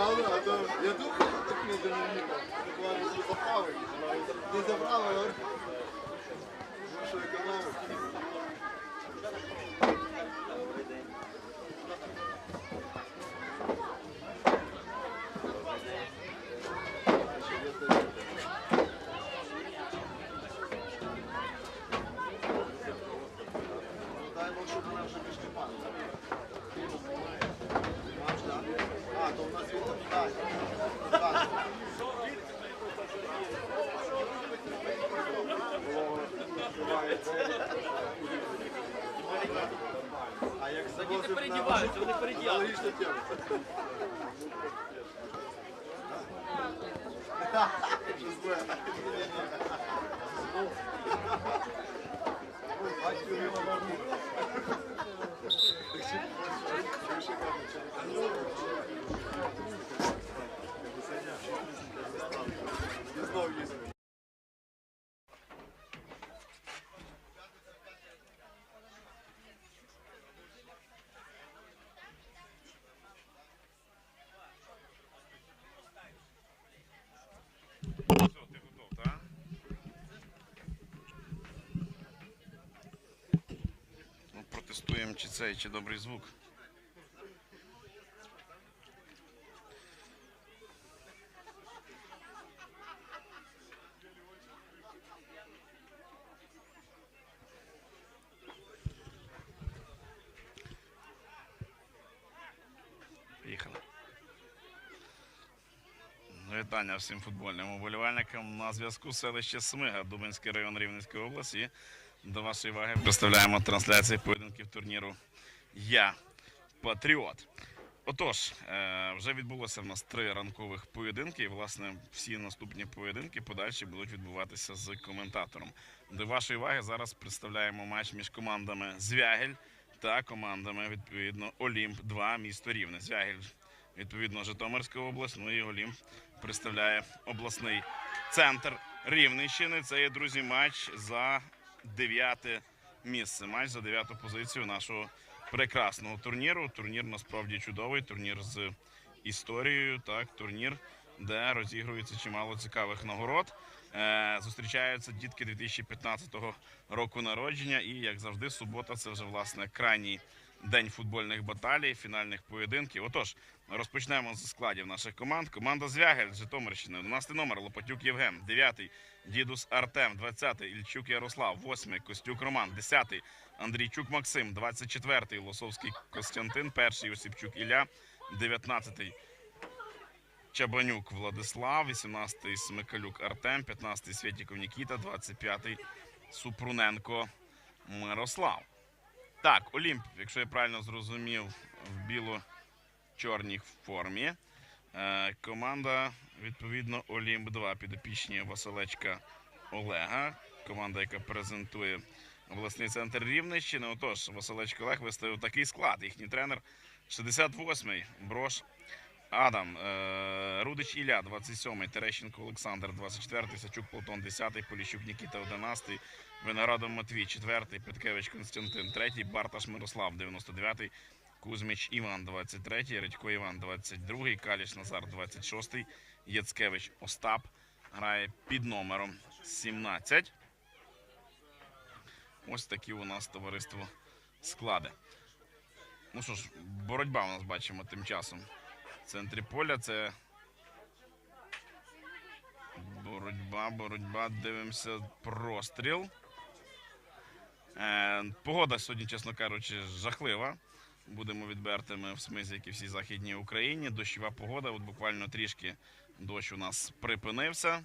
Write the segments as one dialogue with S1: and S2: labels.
S1: Правда, а то я думаю, що так не Домініка. Буквально що заправив. Не заправив, а Ну, що економив. Дай Бог, щоб вона вже пішли пан. А, то у нас він так. Так. А як
S2: Вони передіваються, вони передіваються.
S1: Аналогічна тема. Вже зле. Бачу, його вернув. І знов їздить.
S3: Все, ти готов, так? Протестуємо, чи цей, чи добрий звук. Вітання всім футбольним уболівальникам. На зв'язку селище Смига, Дубинський район Рівненської області. До вашої уваги представляємо трансляції поєдинків турніру Я Патріот. Отож, е, вже відбулося в нас три ранкових поєдинки, і власне всі наступні поєдинки подальші будуть відбуватися з коментатором. До вашої уваги зараз представляємо матч між командами Звягель та командами відповідно Олімп 2 місто Рівне. Звягель відповідно Житомирська область. Ну і Олімп представляє обласний центр Рівненщини. Це є друзі матч за дев'яте місце. Матч за дев'яту позицію нашого прекрасного турніру. Турнір насправді чудовий. Турнір з історією. Так, турнір, де розігрується чимало цікавих нагород. Е, зустрічаються дітки 2015 року народження. І як завжди, субота це вже власне крайній день футбольних баталій, фінальних поєдинків. Отож, розпочнемо з складів наших команд. Команда Звягель з Житомирщини. 11 номер Лопатюк Євген, 9 Дідус Артем, 20 Ільчук Ярослав, 8 Костюк Роман, 10 Андрійчук Максим, 24 Лосовський Костянтин, 1 Осіпчук Ілля, 19 Чабанюк Владислав, 18-й Смикалюк Артем, 15-й Святіков Нікіта, 25-й Супруненко Мирослав. Так, Олімп, якщо я правильно зрозумів, в біло-чорній формі. Е, команда, відповідно, Олімп 2 підопічні Василечка Олега. Команда, яка презентує обласний центр Рівненщини. Отож, Василечко Олег виставив такий склад. Їхній тренер 68-й Брош Адам, е, Рудич Ілля, 27-й, Терещенко Олександр, 24-й, Сачук Платон, 10-й, Поліщук Нікіта, 11-й, Виноградов Матвій, 4-й, Петкевич Константин, 3-й, Барташ Мирослав, 99-й, Кузьміч Іван, 23-й, Редько Іван, 22-й, Каліш Назар, 26-й, Яцкевич Остап грає під номером 17. Ось такі у нас товариство склади. Ну що ж, боротьба у нас бачимо тим часом. В центрі поля це боротьба, боротьба. Дивимося простріл. Е, погода сьогодні, чесно кажучи, жахлива. Будемо відвертими в смислі, як і всій західній Україні. Дощова погода. От буквально трішки дощ у нас припинився.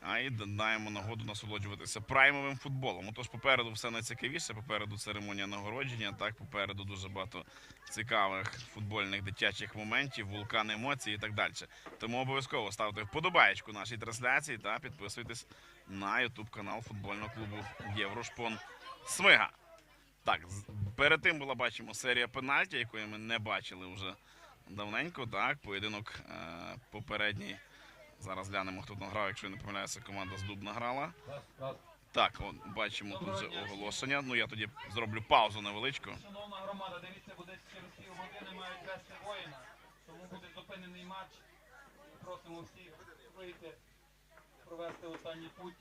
S3: А і даємо нагоду насолоджуватися праймовим футболом. Отож, попереду все найцікавіше. Попереду церемонія нагородження. Так, попереду дуже багато цікавих футбольних дитячих моментів, вулкан емоцій і так далі. Тому обов'язково ставте вподобаєчку нашій трансляції та підписуйтесь на ютуб канал футбольного клубу Єврошпон Смига. Так, перед тим була бачимо серія пенальті, якої ми не бачили вже давненько, так, поєдинок е, попередній. Зараз глянемо, хто там грав, якщо я не помиляюся, команда з Дубна грала. Так, от, бачимо тут вже оголошення. Ну я тоді зроблю паузу невеличку.
S4: Шановна громада, дивіться, буде через пів години мають вести воїна, тому буде зупинений матч. Просимо всіх вийти, провести останній путь.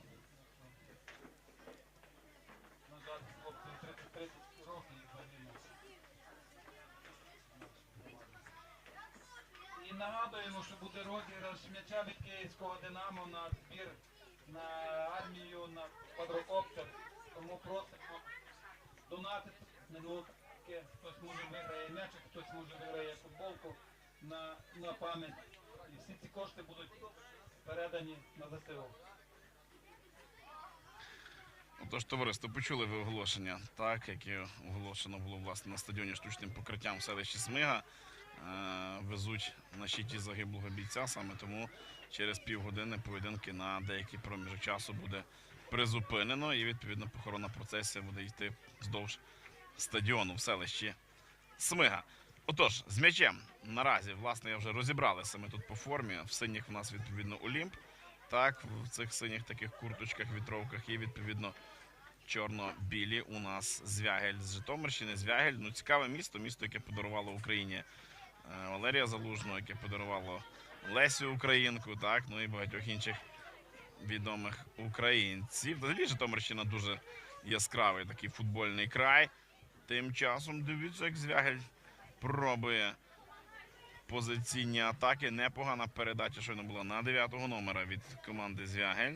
S4: На хлопці 30 років і нагадуємо, що буде розіграш м'яча від Київського Динамо на збір на армію, на квадрокоптер. Тому просимо донатити минутки. Хтось може виграє м'ячик, хтось може виграє футболку на, на пам'ять. І всі ці кошти будуть передані на ЗСУ.
S3: Отож, товариство, почули ви оголошення, так, яке оголошено було власне на стадіоні штучним покриттям в селищі Смига. Е, везуть на щиті загиблого бійця, саме тому через півгодини поєдинки на деякий проміжок часу буде призупинено і відповідно похоронна процесія буде йти вздовж стадіону в селищі Смига. Отож, з м'ячем наразі, власне, я вже розібралися ми тут по формі. В синіх в нас відповідно Олімп. Так, в цих синіх таких курточках, вітровках і відповідно чорно-білі у нас Звягель з Житомирщини. Звягель, ну цікаве місто, місто, яке подарувало Україні е, Валерія Залужного, яке подарувало Лесю Українку, так, ну і багатьох інших відомих українців. Взагалі Житомирщина дуже яскравий такий футбольний край. Тим часом дивіться, як Звягель пробує позиційні атаки. Непогана передача, щойно була на 9-го номера від команди Звягель.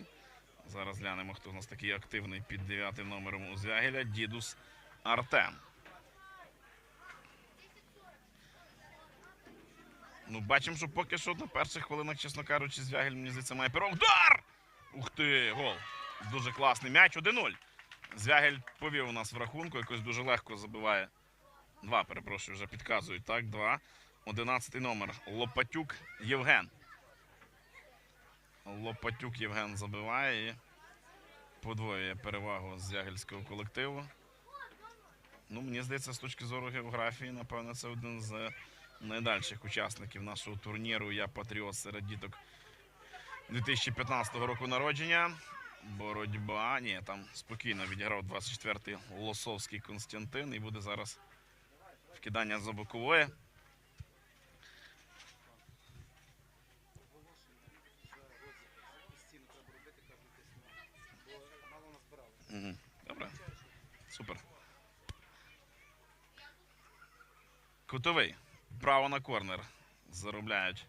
S3: Зараз глянемо, хто у нас такий активний під 9 номером у Звягеля. Дідус Артем. Ну, бачимо, що поки що на перших хвилинах, чесно кажучи, Звягель, мені здається, має перо. Удар! Ух ти! Гол! Дуже класний м'яч. 1-0. Звягель повів у нас в рахунку, якось дуже легко забиває. Два, перепрошую, вже підказують. Так, два. Одинадцятий номер. Лопатюк Євген. Лопатюк Євген забиває і подвоює перевагу звягельського колективу. Ну, мені здається, з точки зору географії, напевно, це один з найдальших учасників нашого турніру. Я патріот серед діток 2015 року народження. Боротьба. Ні, там спокійно відіграв 24-й Лосовський Константин і буде зараз вкидання за бокової. Добре. Супер. Кутовий. Право на корнер. Заробляють.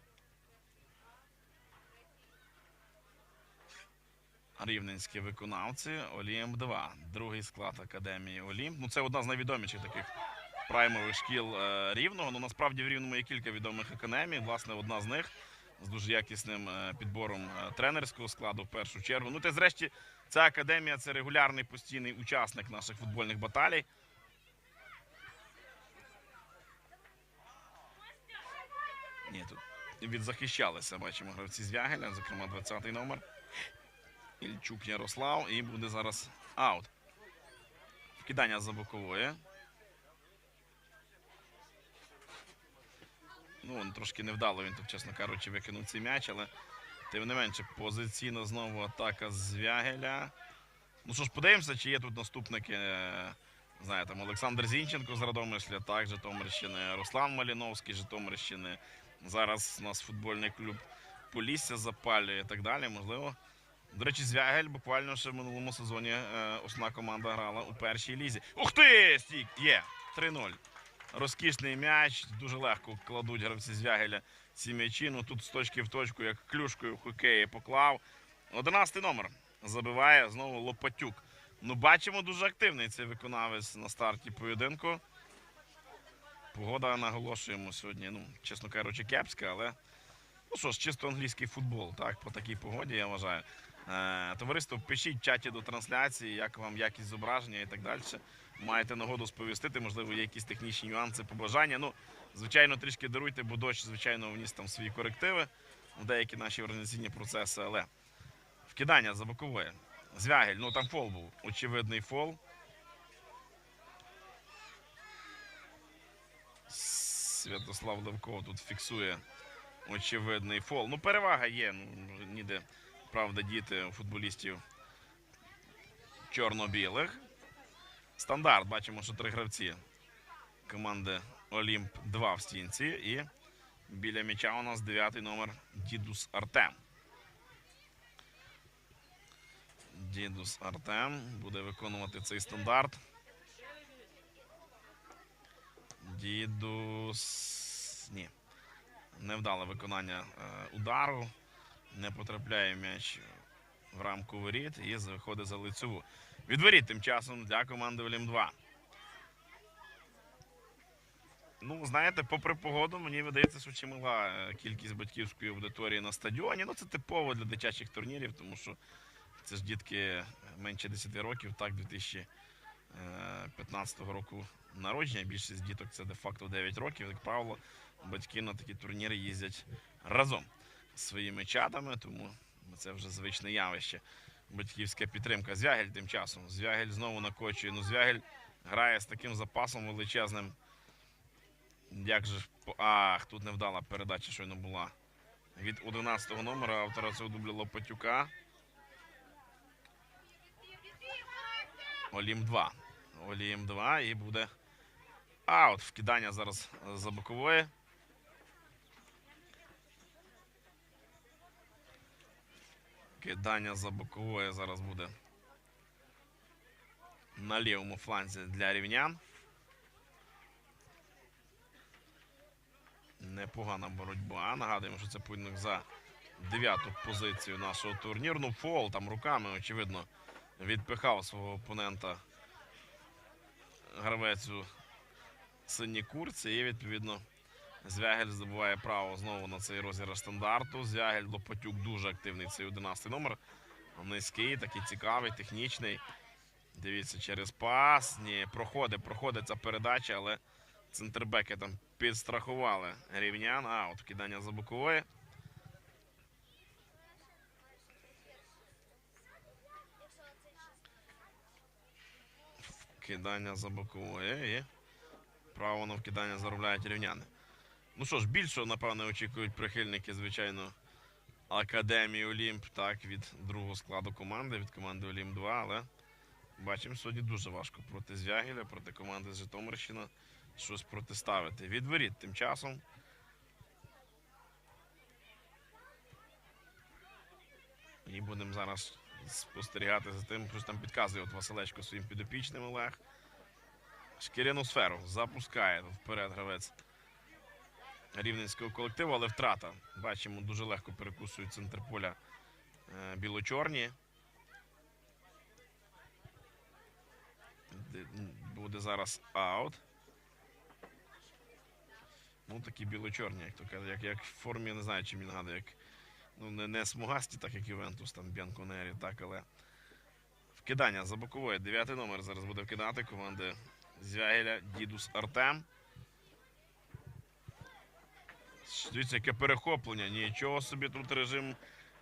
S3: Рівненські виконавці. Олімп 2. Другий склад Академії Олімп. Ну, це одна з найвідоміших таких праймових шкіл е, рівного. Ну, насправді в рівному є кілька відомих академій. Власне, одна з них з дуже якісним е, підбором е, тренерського складу в першу чергу. Ну, та зрешті, ця академія це регулярний постійний учасник наших футбольних баталій. Ні, тут відзахищалися, бачимо, гравці з Вягеля, зокрема 20-й номер. Ільчук Ярослав. І буде зараз аут. Вкидання за бокової. Ну, трошки невдало, він тут, чесно кажучи, викинув цей м'яч, але тим не менше, позиційно знову атака з Вягеля. Ну що ж, подивимося, чи є тут наступники. е, Знаєте, там Олександр Зінченко з Радомишля, так, Житомирщини, Руслан Маліновський, Житомирщини. Зараз у нас футбольний клуб Полісся запалює і так далі. Можливо. До речі, Звягель буквально ще в минулому сезоні е, основна команда грала у першій лізі. Ух ти! Стік! Є! 3-0. Розкішний м'яч, дуже легко кладуть гравці Звягеля ці м'ячі. Ну тут з точки в точку, як клюшкою в хокеї поклав. 11 номер забиває знову Лопатюк. Ну, бачимо, дуже активний цей виконавець на старті поєдинку. Погода наголошуємо сьогодні, ну, чесно кажучи, кепська, але ну що ж, чисто англійський футбол, так, по такій погоді, я вважаю. Е, товариство, пишіть в чаті до трансляції, як вам якість зображення і так далі. Маєте нагоду сповістити, можливо, є якісь технічні нюанси, побажання. Ну, звичайно, трішки даруйте, бо дощ, звичайно, вніс там свої корективи в деякі наші організаційні процеси, але вкидання за бокової. Звягель, ну там фол був. Очевидний фол. Святослав Левков тут фіксує очевидний фол. Ну, перевага є. Ну, ніде, правда, діти у футболістів чорно-білих. Стандарт. Бачимо, що три гравці команди Олімп 2 в стінці. І біля м'яча у нас дев'ятий номер Дідус Артем. Дідус Артем буде виконувати цей стандарт. Дідус. Ні. Невдале виконання е, удару. Не потрапляє м'яч в рамку воріт і виходить за лицеву. Відворіт тим часом для команди Олім 2. Ну, знаєте, попри погоду, мені видається, що чимала е, кількість батьківської аудиторії на стадіоні. Ну, це типово для дитячих турнірів, тому що це ж дітки менше 10 років, так, 2015 року народження. Більшість діток це де-факто 9 років. Як правило, батьки на такі турніри їздять разом з своїми чадами, тому це вже звичне явище. Батьківська підтримка. Звягель тим часом. Звягель знову накочує. Ну, Звягель грає з таким запасом величезним. Як же Ах, тут невдала передача щойно була. Від 11-го номера автора цього дубля Лопатюка. Олім 2. Олім 2 і буде аут. Вкидання зараз за бокової. Кидання за бокової зараз буде на лівому фланзі для рівнян. Непогана боротьба. Нагадуємо, що це поєдинок за дев'яту позицію нашого турніру. Ну, фол там руками, очевидно, відпихав свого опонента гравець у синій курці. І відповідно Звягель здобуває право знову на цей розіграш стандарту. Звягель Лопатюк дуже активний. Цей 11 номер. Низький, такий цікавий, технічний. Дивіться, через пас. Ні, проходить, проходить ця передача, але центрбеки там підстрахували рівнян. А, от кидання за бокової. Кидання за бокової. Право на вкидання заробляють рівняни. Ну що ж, більшого, напевно, очікують прихильники, звичайно, Академії Олімп, так, від другого складу команди, від команди Олімп 2, але бачимо, сьогодні дуже важко проти Звягеля, проти команди Житомирщина щось протиставити. Від воріт тим часом. І будемо зараз спостерігати за тим, що там підказує от Василечко своїм підопічним Олег. Шкіряну сферу запускає вперед гравець рівненського колективу, але втрата. Бачимо, дуже легко перекусують центр поля е, біло-чорні. Буде зараз аут. Ну, такі біло-чорні, як то кажуть, як, як в формі, не знаю, чим він нагадує, як ну, не, не смугасті, так як Ювентус, там Бянконері, так, але вкидання за бокової. Дев'ятий номер зараз буде вкидати команди Звягеля Дідус Артем. Дивіться, яке перехоплення. Нічого собі тут режим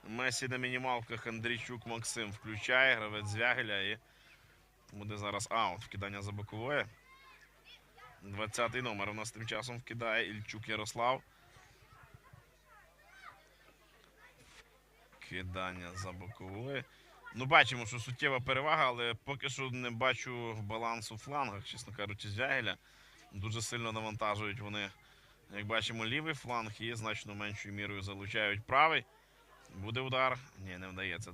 S3: Месі на мінімалках Андрійчук Максим включає. Гравець Звягеля і буде зараз аут. Вкидання за бокової. 20-й номер у нас тим часом вкидає Ільчук Ярослав. Кидання за бокової. Ну, бачимо, що суттєва перевага, але поки що не бачу балансу в флангах, чесно кажучи, Звягеля. Дуже сильно навантажують вони, як бачимо, лівий фланг і значно меншою мірою залучають правий. Буде удар. Ні, не вдається.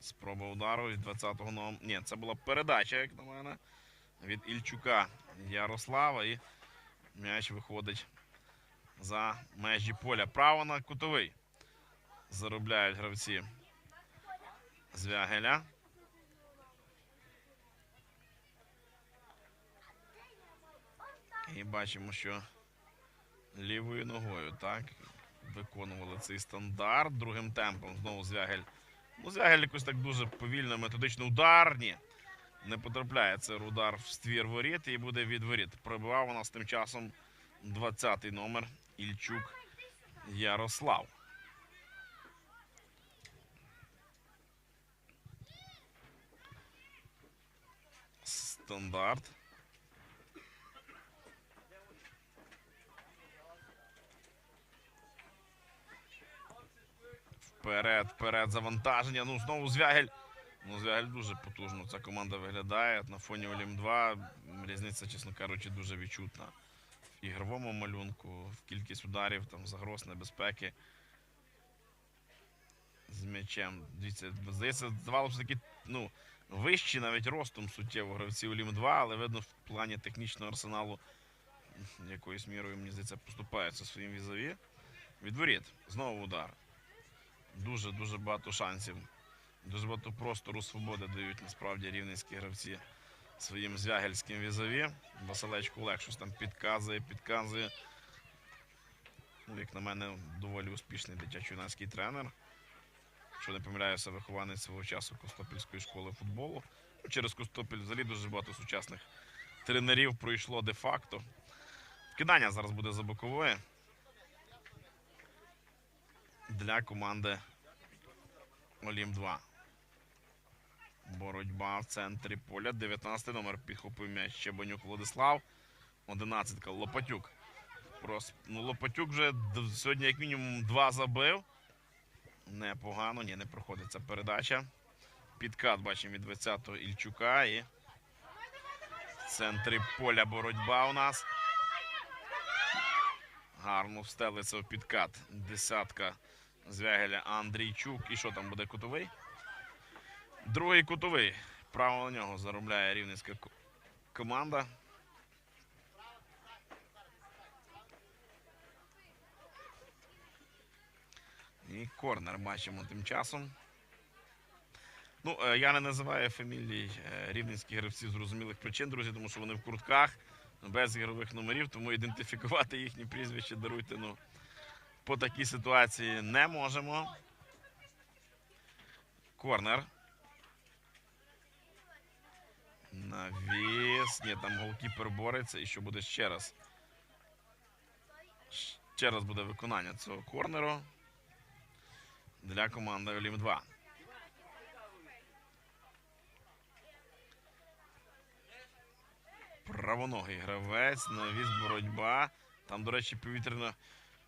S3: Спроба удару від 20-го номера. Ні, це була передача, як на мене, від Ільчука Ярослава. І м'яч виходить за межі поля. Право на кутовий. Заробляють гравці Звягеля. І бачимо, що лівою ногою так виконували цей стандарт другим темпом. Знову Звягель. Ну, Звягель якось так дуже повільно, методично удар. Ні. Не потрапляє цей удар в ствір воріт і буде від воріт. Пробивав у нас тим часом 20-й номер Ільчук Ярослав. Стандарт. Вперед, вперед, завантаження. Ну, знову Звягель. Ну, Звягель дуже потужно. Ця команда виглядає. На фоні Олім 2 різниця, чесно кажучи, дуже відчутна. В ігровому малюнку, в кількість ударів, там, загроз, небезпеки. З м'ячем. Дивіться, здається, здавалося такі, ну, вищі навіть ростом суттєво гравці Олім 2, але видно в плані технічного арсеналу якоюсь мірою, мені здається, поступаються своїм візові. Відворіт. Знову удар. Дуже дуже багато шансів. Дуже багато простору свободи дають насправді рівненські гравці своїм звягельським візові. Василечко Олег щось там підказує, підказує. Ну, як на мене, доволі успішний дитячо-юнацький тренер. Якщо не помиляюся, вихованець свого часу Костопільської школи футболу. Ну, Через Костопіль взагалі дуже багато сучасних тренерів пройшло де-факто. Кидання зараз буде за бокової для команди Олім 2. Боротьба в центрі поля. 19 номер підхопив м'яч Щебанюк Владислав. 11 Лопатюк. Ну, Лопатюк вже сьогодні, як мінімум, два забив. Непогано, ні, не проходить ця передача. Підкат бачимо від 20-го Ільчука. І в центрі поля боротьба у нас. Гарно встелиться в підкат. Десятка Звягеля Андрійчук. І що там буде кутовий? Другий кутовий. Право на нього заробляє рівненська команда. І корнер бачимо тим часом. Ну, е, я не називаю фамілій е, рівненських гравців зрозумілих причин, друзі, тому що вони в куртках без ігрових номерів, тому ідентифікувати їхні прізвища даруйте. Ну, по такій ситуації не можемо. Корнер. Навіс. Ні, там голкіпер бореться. І що буде ще раз? Ще раз буде виконання цього корнеру для команди Олім 2. Правоногий гравець, навіс боротьба. Там, до речі, повітряна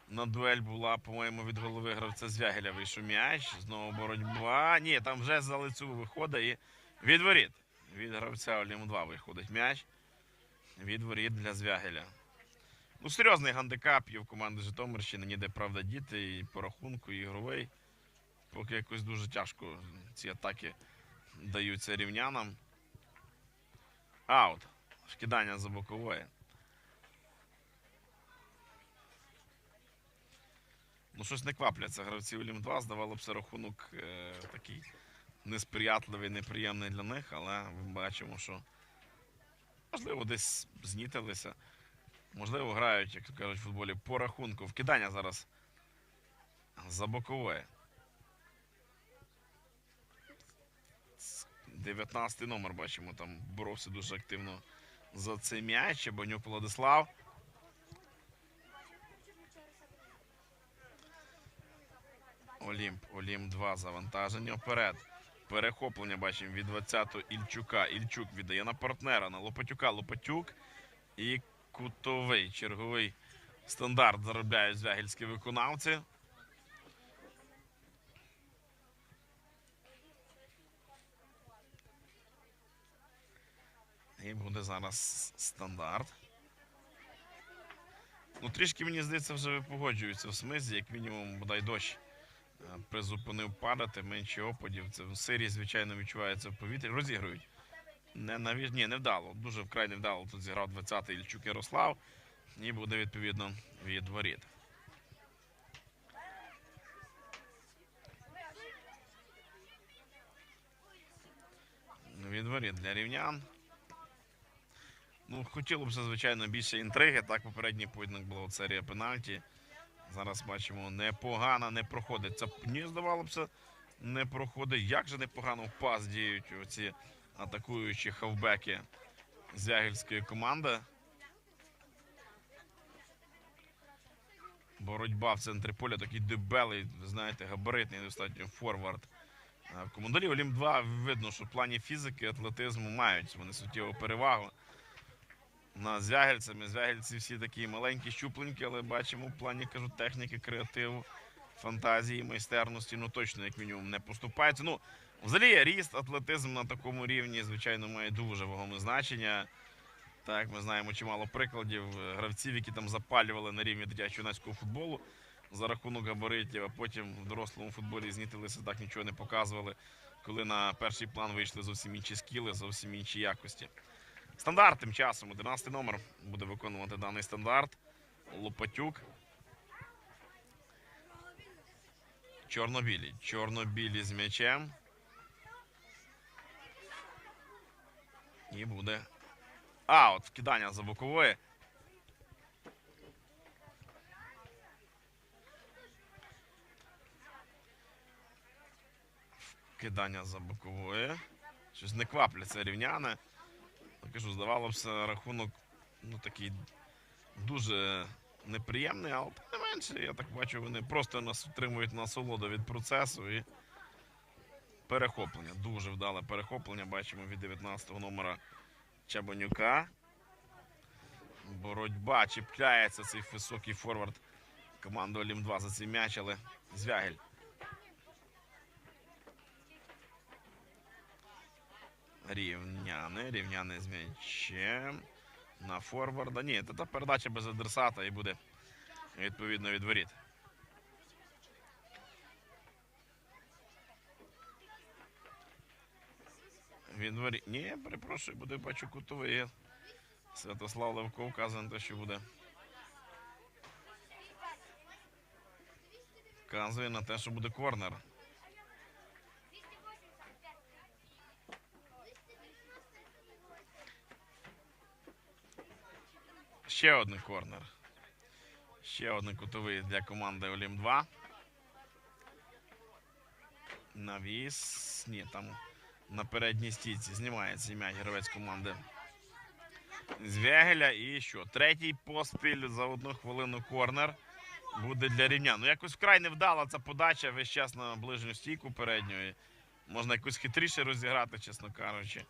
S3: на дуель була, по-моєму, від голови гравця Звягеля вийшов м'яч. Знову боротьба. Ні, там вже за лицю виходить і від воріт. Від гравця Олім 2 виходить м'яч. Від воріт для Звягеля. Ну, серйозний гандикап є в команди Житомирщини, ніде, правда, діти і по рахунку, і ігровий. Поки якось дуже тяжко ці атаки даються рівнянам. Аут. Вкидання за бокової. Ну, щось не квапляться гравці Олім 2. Здавало б, рахунок е, такий несприятливий, неприємний для них, але ми бачимо, що можливо десь знітилися. Можливо, грають, як кажуть, в футболі по рахунку. Вкидання зараз за бокової. 19 номер бачимо, там боровся дуже активно за цей м'яч. Бонюк Владислав. Олімп, Олімп 2 завантаження вперед. Перехоплення бачимо від 20-го Ільчука. Ільчук віддає на партнера, на Лопатюка. Лопатюк і кутовий. Черговий стандарт заробляють звягельські виконавці. І буде зараз стандарт. Ну, трішки, мені здається, вже погоджуються в смизі, як мінімум, бодай дощ призупинив падати, менше опадів. Це в сирі, звичайно, відчувається в повітрі. Розігрують. Не, навіть, ні, не вдало. Дуже вкрай не вдало. Тут зіграв 20-й Ільчук Ярослав. І буде відповідно від воріт. Від воріт для рівнян. Ну, хотіло б, звичайно, більше інтриги. Так, попередній поєдинок була от серія пенальті. Зараз бачимо, непогано не проходить. Це мені здавалося, не проходить. Як же непогано в пас діють оці атакуючі хавбеки звягельської команди. Боротьба в центрі поля, такий дебелий, знаєте, габаритний достатньо форвард. В командирі Олім 2 видно, що в плані фізики, атлетизму мають вони суттєву перевагу над звягельцями. Звягельці всі такі маленькі, щупленькі, але бачимо в плані кажу, техніки, креативу. фантазії, майстерності, ну точно, як мінімум, не поступається. Ну, взагалі, ріст, атлетизм на такому рівні, звичайно, має дуже вагоме значення. Так, ми знаємо чимало прикладів е, гравців, які там запалювали на рівні дитячо-юнацького футболу за рахунок габаритів, а потім в дорослому футболі знітилися, так нічого не показували, коли на перший план вийшли зовсім інші скіли, зовсім інші якості. Стандарт тим часом, 11 номер буде виконувати даний стандарт. Лопатюк. Чорнобілі. Чорнобілі з м'ячем. І буде аут. Вкидання за бокової. Кидання за бокової. Щось не квапляться рівняне. Кажу, здавалося, рахунок ну, такий дуже неприємний, але тим не менше, я так бачу, вони просто нас отримують насолоду від процесу і перехоплення. Дуже вдале перехоплення. Бачимо від 19-го номера Чабанюка. Боротьба чіпляється цей високий форвард команди Олім 2 за цей м'яч, але Звягель. Рівняне, рівняне з м'ячем. На форварда. Ні, та передача без адресата і буде відповідно від воріт. Від воріт. Ні, перепрошую, буде бачу кутовий. Святослав Левко вказує на те, що буде. Вказує на те, що буде корнер. Ще один корнер. Ще один кутовий для команди Олім 2. Навіс. Ні, там на передній стійці знімається м'яч гравець команди Звягеля. І що? Третій поспіль за одну хвилину корнер буде для рівня. Ну якось вкрай невдала ця подача весь час на ближню стійку передньої. Можна якось хитріше розіграти, чесно кажучи.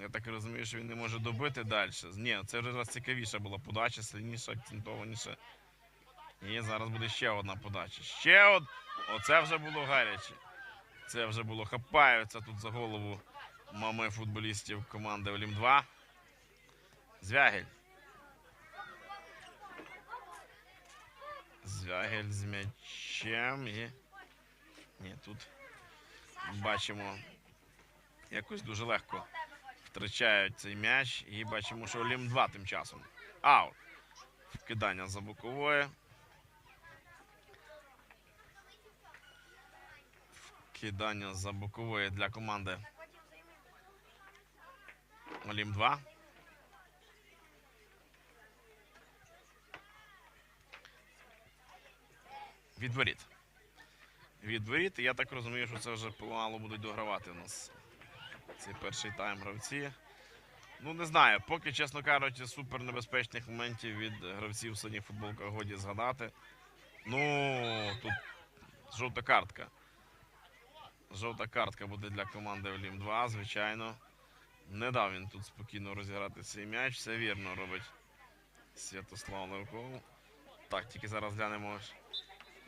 S3: Я так розумію, що він не може добити далі. Ні, це вже раз цікавіша була подача, сильніша, акцентованіша. І зараз буде ще одна подача. Ще од... Оце вже було гаряче. Це вже було хапаються тут за голову мами футболістів команди Олім 2. Звягель. Звягель з м'ячем і. Ні, тут бачимо якось дуже легко втрачають цей м'яч. І бачимо, що Олім 2 тим часом. Аут. Вкидання за бокової. Вкидання за бокової для команди. Олім 2. Відворіт. Відворіт. Я так розумію, що це вже помало будуть догравати у нас цей перший тайм гравці. Ну, не знаю, поки, чесно кажучи, супер небезпечних моментів від гравців в синіх футболках годі згадати. Ну, тут жовта картка. Жовта картка буде для команди Олім 2, звичайно. Не дав він тут спокійно розіграти цей м'яч. Все вірно робить Святослав Левков. Так, тільки зараз глянемо,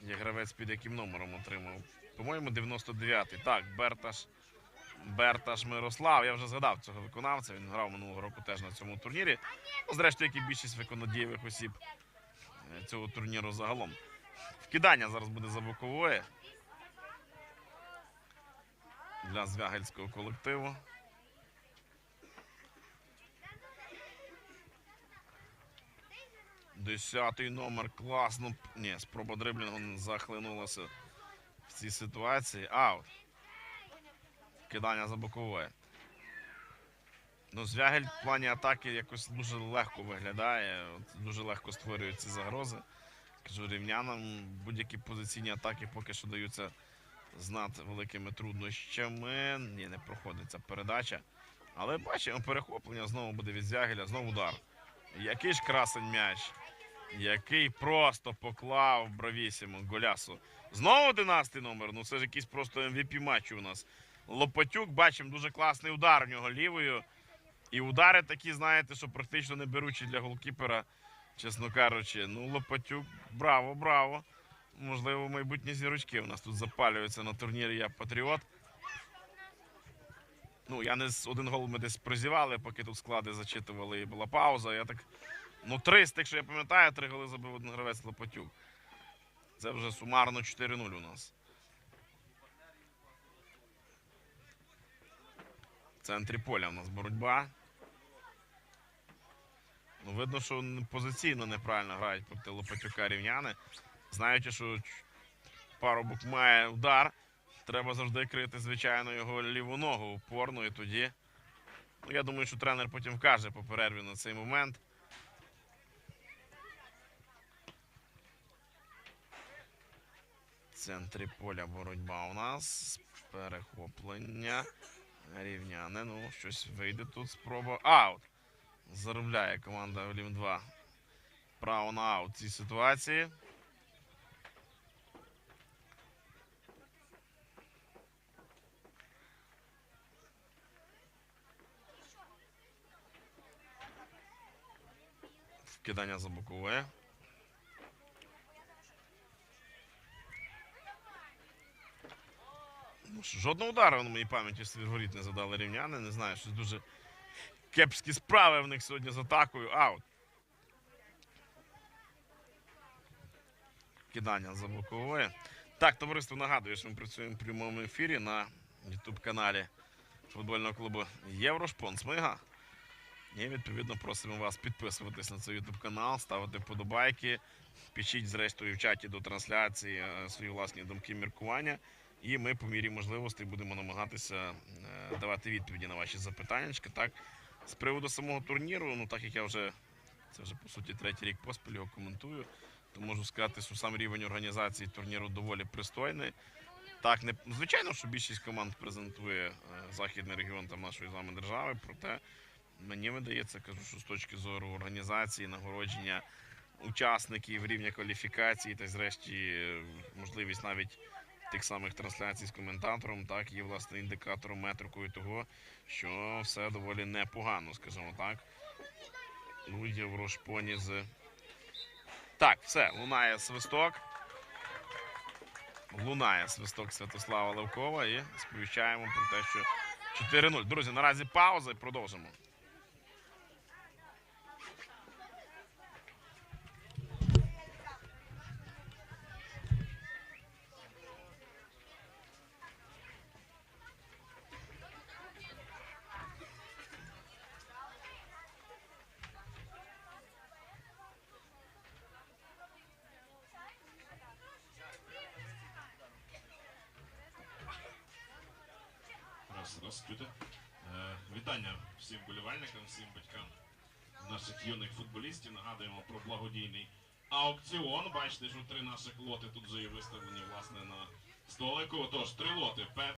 S3: як гравець під яким номером отримав. По-моєму, 99-й. Так, Берташ. Берташ Мирослав. Я вже згадав цього виконавця. Він грав минулого року теж на цьому турнірі. Ну, зрештою, як і більшість виконодієвих осіб е, цього турніру загалом. Вкидання зараз буде за бокової для звягельського колективу. Десятий номер класно. Ні, спроба дриблінгу захлинулася в цій ситуації. Аут. Кидання за бокової. Ну, Звягель в плані атаки якось дуже легко виглядає. От Дуже легко створює ці загрози. Кажу, рівнянам будь-які позиційні атаки поки що даються з надвеликими труднощами. Ні, не проходить ця передача. Але бачимо, перехоплення знову буде від Звягеля, знову удар. Який ж красень м'яч. Який просто поклав бравісімо голясу. Знову 11 номер. Ну це ж якийсь просто MVP матч у нас. Лопатюк, бачимо, дуже класний удар в нього лівою. І удари такі, знаєте, що практично не беручі для голкіпера чесно кажучи. Ну, Лопатюк, браво, браво. Можливо, майбутні зірочки у нас тут запалюються на турнірі Я Патріот. Ну, я не з один гол ми десь прозівали, поки тут склади зачитували і була пауза. Я так. Ну, три з тих, що я пам'ятаю, три голи забив один гравець Лопатюк. Це вже сумарно 4-0 у нас. Центрі поля у нас боротьба. Ну, видно, що позиційно неправильно грають проти Лопатюка рівняни. Знаючи, що парубок має удар, треба завжди крити, звичайно, його ліву ногу опорну і тоді. Ну, я думаю, що тренер потім вкаже по перерві на цей момент. В центрі поля боротьба у нас. Перехоплення. Рівняне. Ну, щось вийде тут. Спроба. Аут. Заробляє команда Олім 2. Право на аут цій ситуації. Вкидання за бокове. Ну, жодного удару на моїй пам'яті свіргоріт не задали рівняни. Не знаю, щось дуже кепські справи в них сьогодні з атакою. Аут. Кидання за бокової. Так, товариство нагадую, що ми працюємо в прямому ефірі на YouTube-каналі футбольного клубу Єврошпон Смига. І відповідно просимо вас підписуватись на цей YouTube канал, ставити вподобайки, пишіть зрештою в чаті до трансляції е, свої власні думки, міркування. І ми по мірі можливостей будемо намагатися е, давати відповіді на ваші запитання. Так, з приводу самого турніру, ну так як я вже це вже по суті третій рік поспіль його коментую, то можу сказати, що сам рівень організації турніру доволі пристойний. Так, не звичайно, що більшість команд презентує е, західний регіон там нашої з вами держави. Проте мені видається, кажу, що з точки зору організації, нагородження учасників, рівня кваліфікації та зрешті можливість навіть тих самих трансляцій з коментатором, так є власне індикатором метрикою того, що все доволі непогано, скажімо так. Ну, Єврошпоні з. Так, все, лунає свисток. Лунає свисток Святослава Левкова і сповіщаємо про те, що 4-0. Друзі, наразі пауза і продовжимо.
S5: Раз, раз, чути. Е, вітання всім болівальникам, всім батькам наших юних футболістів. Нагадуємо про благодійний аукціон. Бачите, що три наших лоти тут вже і виставлені власне на столику. Отож, три лоти.